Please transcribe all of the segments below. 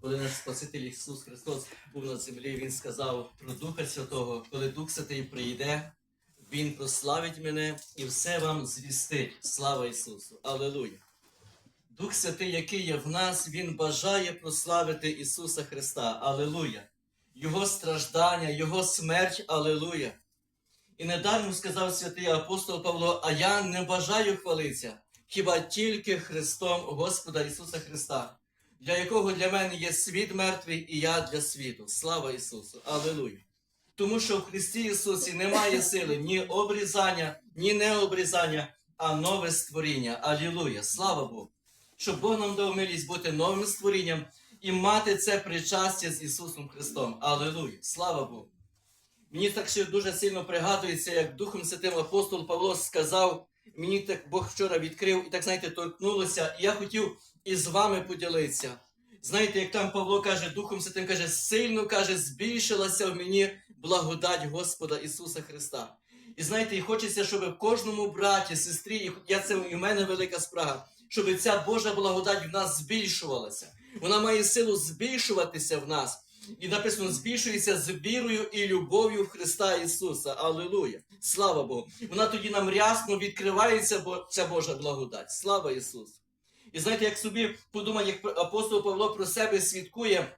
Коли наш Спаситель Ісус Христос був на землі, Він сказав про Духа Святого, коли Дух Святий прийде, Він прославить мене і все вам звістить. Слава Ісусу! Аллилуйя! Дух Святий, який є в нас, Він бажає прославити Ісуса Христа. Аллилуйя! Його страждання, Його смерть, Аллилуйя! І недармо сказав святий апостол Павло, а я не бажаю хвалитися, хіба тільки Христом Господа Ісуса Христа, для якого для мене є світ мертвий, і я для світу. Слава Ісусу! Аллилуйя! Тому що в Христі Ісусі немає сили ні обрізання, ні необрізання, а нове створіння. Алілуя! Слава Богу! Щоб Бог нам дав милість бути новим створінням і мати це причастя з Ісусом Христом. Алілуя! Слава Богу! Мені так ще дуже сильно пригадується, як Духом Святим апостол Павло сказав, мені так Бог вчора відкрив і так, знаєте, торкнулося, і я хотів із вами поділитися. Знаєте, як там Павло каже, Духом Святим каже, сильно каже, збільшилася в мені благодать Господа Ісуса Христа. І знаєте, і хочеться, щоб в кожному браті, сестрі, і я це і в мене велика спрага, щоб ця Божа благодать в нас збільшувалася. Вона має силу збільшуватися в нас. І написано, збільшується з вірою і любов'ю в Христа Ісуса. Аллилуйя! Слава Богу! Вона тоді нам рясно відкривається, бо ця Божа благодать. Слава Ісусу! І знаєте, як собі подумав, як апостол Павло про себе свідкує,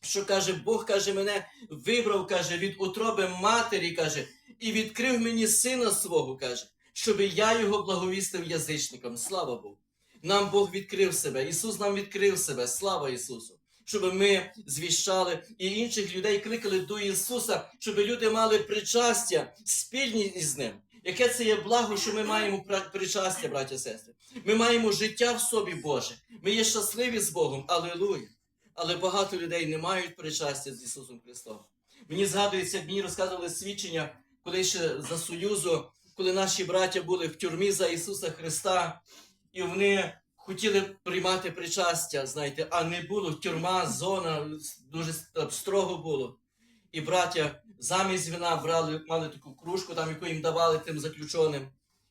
що каже, Бог каже, мене вибрав, каже, від утроби матері, каже, і відкрив мені сина свого, каже, щоб я його благовістив язичникам. Слава Богу! Нам Бог відкрив себе, Ісус нам відкрив себе, слава Ісусу! Щоб ми звіщали і інших людей кликали до Ісуса, щоб люди мали причастя спільні із Ним. Яке це є благо, що ми маємо причастя, браття і сестри. Ми маємо життя в собі Боже. Ми є щасливі з Богом. Алілуя! Але багато людей не мають причастя з Ісусом Христом. Мені згадується, мені розказували свідчення, коли ще за Союзу, коли наші браття були в тюрмі за Ісуса Христа, і вони хотіли приймати причастя, знаєте, а не було тюрма, зона, дуже строго було. І браття замість вина брали, мали таку кружку, там, яку їм давали тим заключеним,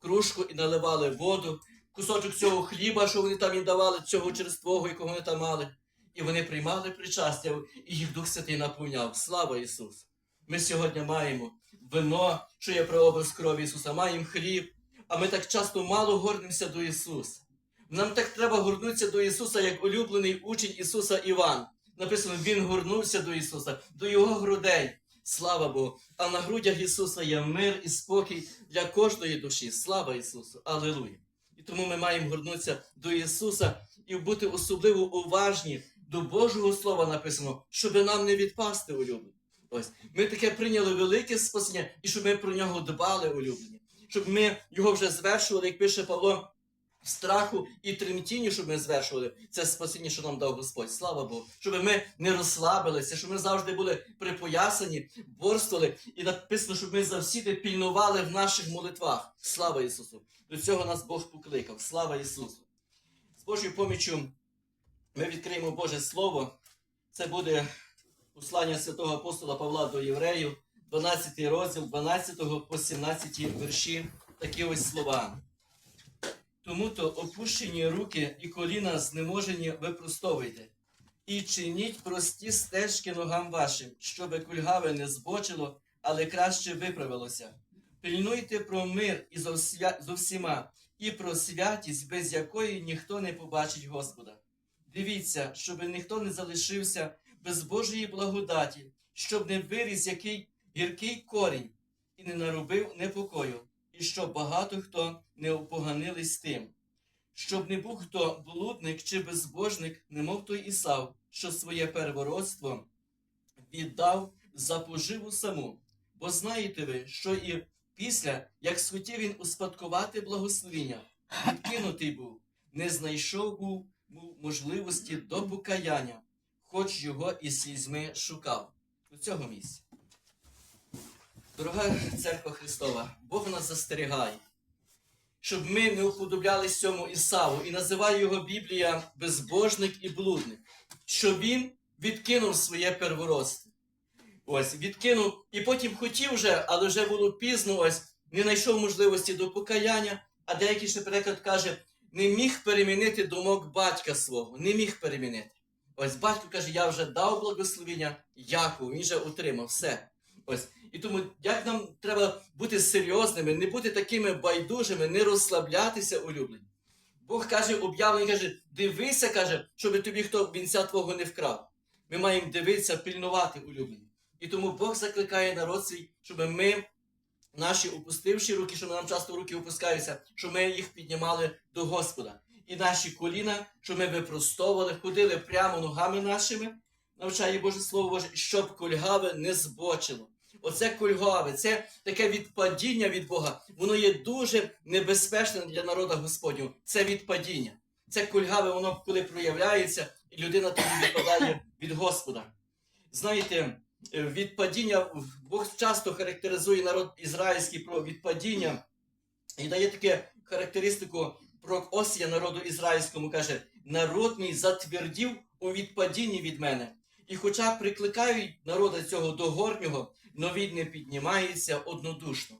кружку і наливали воду, кусочок цього хліба, що вони там їм давали, цього черствого, якого вони там мали. І вони приймали причастя, і їх Дух Святий наповняв. Слава Ісусу! Ми сьогодні маємо вино, що є прообраз крові Ісуса, маємо хліб, а ми так часто мало гордимося до Ісуса. Нам так треба горнутися до Ісуса, як улюблений учень Ісуса Іван. Написано, Він горнувся до Ісуса, до Його грудей. Слава Богу! А на грудях Ісуса є мир і спокій для кожної душі. Слава Ісусу! Алілуя! І тому ми маємо горнутися до Ісуса і бути особливо уважні до Божого Слова написано, щоб нам не відпасти улюблені. Ось ми таке прийняли велике спасіння, і щоб ми про нього дбали улюблені, щоб ми його вже звершували, як пише Павло, в страху і тремтінні, щоб ми звершували це спасіння, що нам дав Господь. Слава Богу, щоб ми не розслабилися, щоб ми завжди були припоясані, борствували, і написано, щоб ми завсіди пільнували в наших молитвах. Слава Ісусу! До цього нас Бог покликав. Слава Ісусу! З Божою поміччю ми відкриємо Боже Слово. Це буде послання святого апостола Павла до євреїв, 12 розділ, 12 по 17 вірші. Такі ось слова. Тому то опущені руки і коліна знеможені випростовуйте, і чиніть прості стежки ногам вашим, щоби кульгаве не збочило, але краще виправилося. Пильнуйте про мир і зо всіма, і про святість, без якої ніхто не побачить Господа. Дивіться, щоб ніхто не залишився без Божої благодаті, щоб не виріс який гіркий корінь і не наробив непокою, і щоб багато хто не опоганились тим, щоб не був хто блудник чи безбожник, немов той Ісав, що своє первородство віддав за поживу саму. Бо знаєте ви, що і після, як схотів він успадкувати благословіння, відкинутий був, не знайшов був був можливості до покаяння, хоч його і слізьми шукав. У цього місця. Дорога церква Христова, Бог нас застерігає, щоб ми не уподоблялись цьому Ісаву, і називає його Біблія безбожник і блудник, що він відкинув своє первородство. Ось, відкинув і потім хотів вже, але вже було пізно, ось, не знайшов можливості до покаяння, а деякий ще переклад каже, не міг перемінити думок батька свого, не міг перемінити. Ось батько каже, я вже дав благословення Якову, він вже отримав все. Ось. І тому як нам треба бути серйозними, не бути такими байдужими, не розслаблятися улюблені. Бог каже, об'явлення каже, дивися, каже, щоб тобі хто вінця твого не вкрав. Ми маємо дивитися, пильнувати улюблені. І тому Бог закликає народ свій, щоб ми, наші опустивші руки, що нам часто руки опускаються, щоб ми їх піднімали до Господа. І наші коліна, щоб ми випростовували, ходили прямо ногами нашими, навчає Боже Слово Боже, щоб кульгаве не збочило. Оце кульгаве, це таке відпадіння від Бога. Воно є дуже небезпечним для народа Господнього. Це відпадіння. Це кульгаве, воно коли проявляється, і людина тоді відпадає від Господа. Знаєте, відпадіння Бог часто характеризує народ ізраїльський про відпадіння і дає таке характеристику про Осія народу ізраїльському. Каже: народ мій затвердів у відпадінні від мене. І хоча прикликають народа цього до горнього, но він не піднімається однодушно.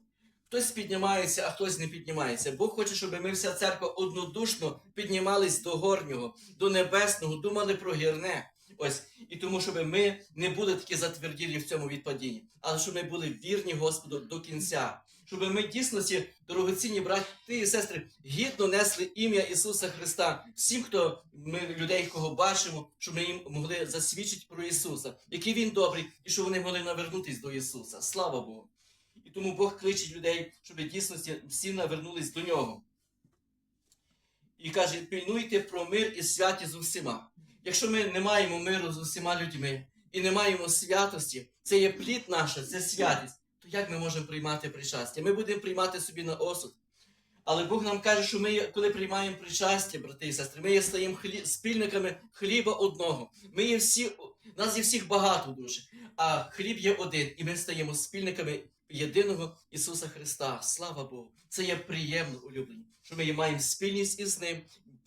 Хтось піднімається, а хтось не піднімається. Бог хоче, щоб ми вся церква однодушно піднімались до горнього, до небесного, думали про гірне. Ось і тому, щоб ми не були такі затверділі в цьому відпадінні, але щоб ми були вірні Господу до кінця. Щоб ми дійсно, ці дорогоцінні брати і сестри, гідно несли ім'я Ісуса Христа всім, хто ми людей, кого бачимо, щоб ми їм могли засвідчити про Ісуса, який Він добрий, і щоб вони могли навернутись до Ісуса. Слава Богу! І тому Бог кличе людей, щоб в дійсності всі навернулись до нього. І каже: пильнуйте про мир і святі з усіма. Якщо ми не маємо миру з усіма людьми і не маємо святості, це є плід наша, це святість, то як ми можемо приймати причастя? Ми будемо приймати собі на осуд. Але Бог нам каже, що ми, коли приймаємо причастя, брати і сестри, ми є стаємо хлі... спільниками хліба одного. Ми є всі, нас є всіх багато дуже, а хліб є один, і ми стаємо спільниками єдиного Ісуса Христа. Слава Богу! Це є приємно улюблені, що ми маємо спільність із Ним,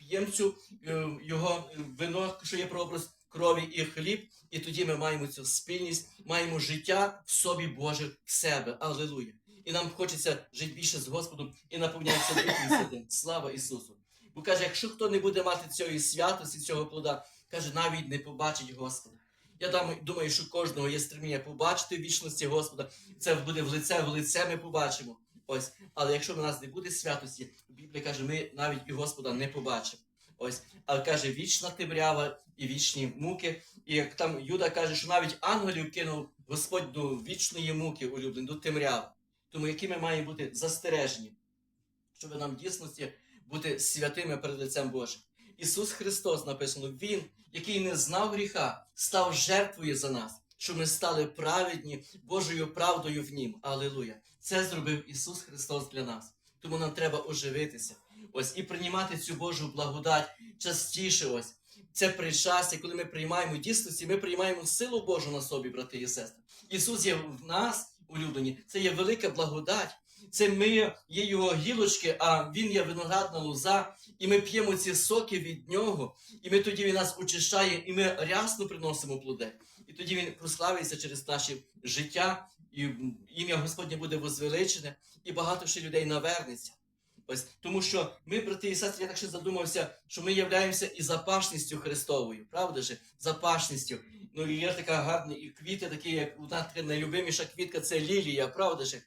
п'ємо цю е, його вино, що є прообраз крові і хліб, і тоді ми маємо цю спільність, маємо життя в собі Боже в себе. Аллилуйя! І нам хочеться жити більше з Господом і наповнятися Духом Святим. Слава Ісусу! Бо каже, якщо хто не буде мати цієї святості, цього плода, каже, навіть не побачить Господа. Я думаю, що кожного є стремління побачити вічності Господа. Це буде в лице, в лице ми побачимо. Ось, але якщо в нас не буде святості, Біблія каже, ми навіть і Господа не побачимо. Ось, але каже, вічна темрява і вічні муки. І як там Юда каже, що навіть ангелів кинув Господь до вічної муки, улюблені, до темряви. Тому які ми маємо бути застережені, щоб нам в дійсності бути святими перед лицем Божим. Ісус Христос написано, Він, який не знав гріха, став жертвою за нас, щоб ми стали праведні Божою правдою в Нім. Алілуя! Це зробив Ісус Христос для нас. Тому нам треба оживитися. Ось і приймати цю Божу благодать частіше. Ось це причастя, коли ми приймаємо дійсності, ми приймаємо силу Божу на собі, брати і сестри. Ісус є в нас, улюблені, це є велика благодать. Це ми є його гілочки, а він є виноградна лоза, і ми п'ємо ці соки від нього, і ми тоді він нас очищає, і ми рясно приносимо плоди. І тоді він прославиться через наше життя, і ім'я Господнє буде возвеличене, і багато ще людей навернеться. Ось тому, що ми, брати і сестри, я так ще задумався, що ми являємося і запашністю Христовою, правда ж? Запашністю. Ну і є така гарна, і квіти, такі, як одна така найлюбиміша квітка, це лілія, правда ж?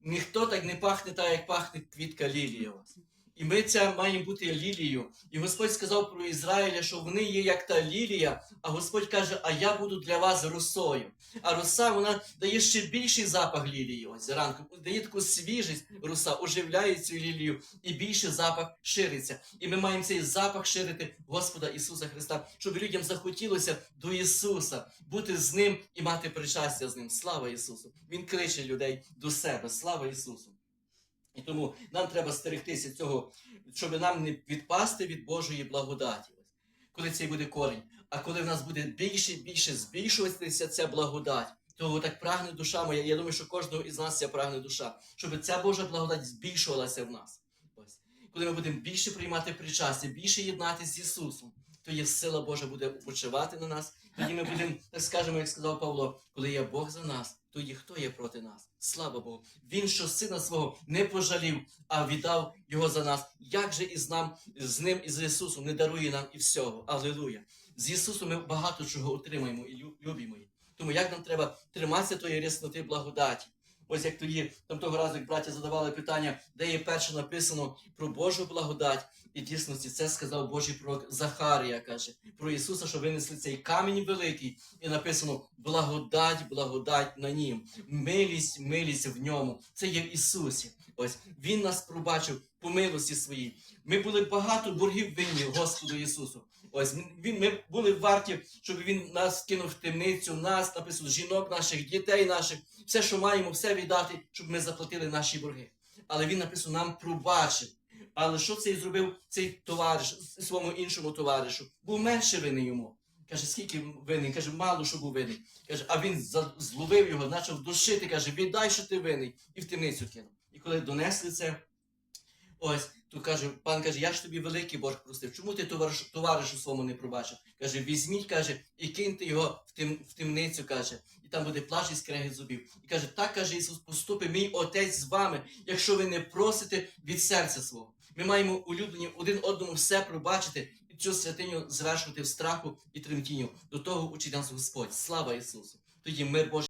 Ніхто так не пахне так, як пахне квітка лілія. у. І ми ця маємо бути лілією. І Господь сказав про Ізраїля, що вони є як та лілія, а Господь каже, а я буду для вас росою. А роса вона дає ще більший запах лілії. Ось зранку дає таку свіжість, роса оживляє цю лілію, і більше запах шириться. І ми маємо цей запах ширити Господа Ісуса Христа, щоб людям захотілося до Ісуса бути з Ним і мати причастя з Ним. Слава Ісусу! Він кличе людей до себе. Слава Ісусу! І тому нам треба стерегтися цього, щоб нам не відпасти від Божої благодаті, коли цей буде корінь. А коли в нас буде більше і більше збільшуватися ця благодать, то так прагне душа моя. Я думаю, що кожного із нас ця прагне душа, щоб ця Божа благодать збільшувалася в нас. Ось. Коли ми будемо більше приймати причастя, більше єднатися з Ісусом, то є сила Божа буде почивати на нас. Тоді ми будемо, так скажемо, як сказав Павло, коли є Бог за нас, тоді хто є проти нас? Слава Богу. Він, що сина свого не пожалів, а віддав його за нас. Як же із нам, з ним і з Ісусом не дарує нам і всього? Аллилуйя! З Ісусом ми багато чого отримаємо і лю- любимо. Тому як нам треба триматися тої рясноти благодаті? Ось як тоді, там того разу, як браття задавали питання, де є перше написано про Божу благодать, і дійсності це сказав Божий пророк Захарія, каже, про Ісуса, що винесли цей камінь великий, і написано благодать, благодать на нім, милість, милість в ньому. Це є в Ісусі. Ось Він нас пробачив по милості своїй. Ми були багато боргів винні Господу Ісусу. Ось він, ми були варті, щоб він нас кинув в темницю, нас написано, жінок наших, дітей наших, все, що маємо, все віддати, щоб ми заплатили наші борги. Але він написано, нам пробачив. Але що цей зробив цей товариш своєму іншому товаришу? Був менше винний йому. Каже, скільки винний? Каже, мало що був винний. Каже, а він зловив його, почав душити, каже, віддай, що ти винний, і в темницю кинув. І коли донесли це, ось, то каже, пан каже, я ж тобі великий борг простив. Чому ти товариш, товаришу своєму не пробачив? Каже, візьміть, каже, і киньте його в, тем, в темницю, каже, і там буде плач і скрегіт зубів. І каже, так каже Ісус, поступить мій Отець з вами, якщо ви не просите від серця свого. Ми маємо улюблені один одному все пробачити і цю святиню звершувати в страху і тремтінню. До того учить нас Господь. Слава Ісусу! Тоді мир Божий.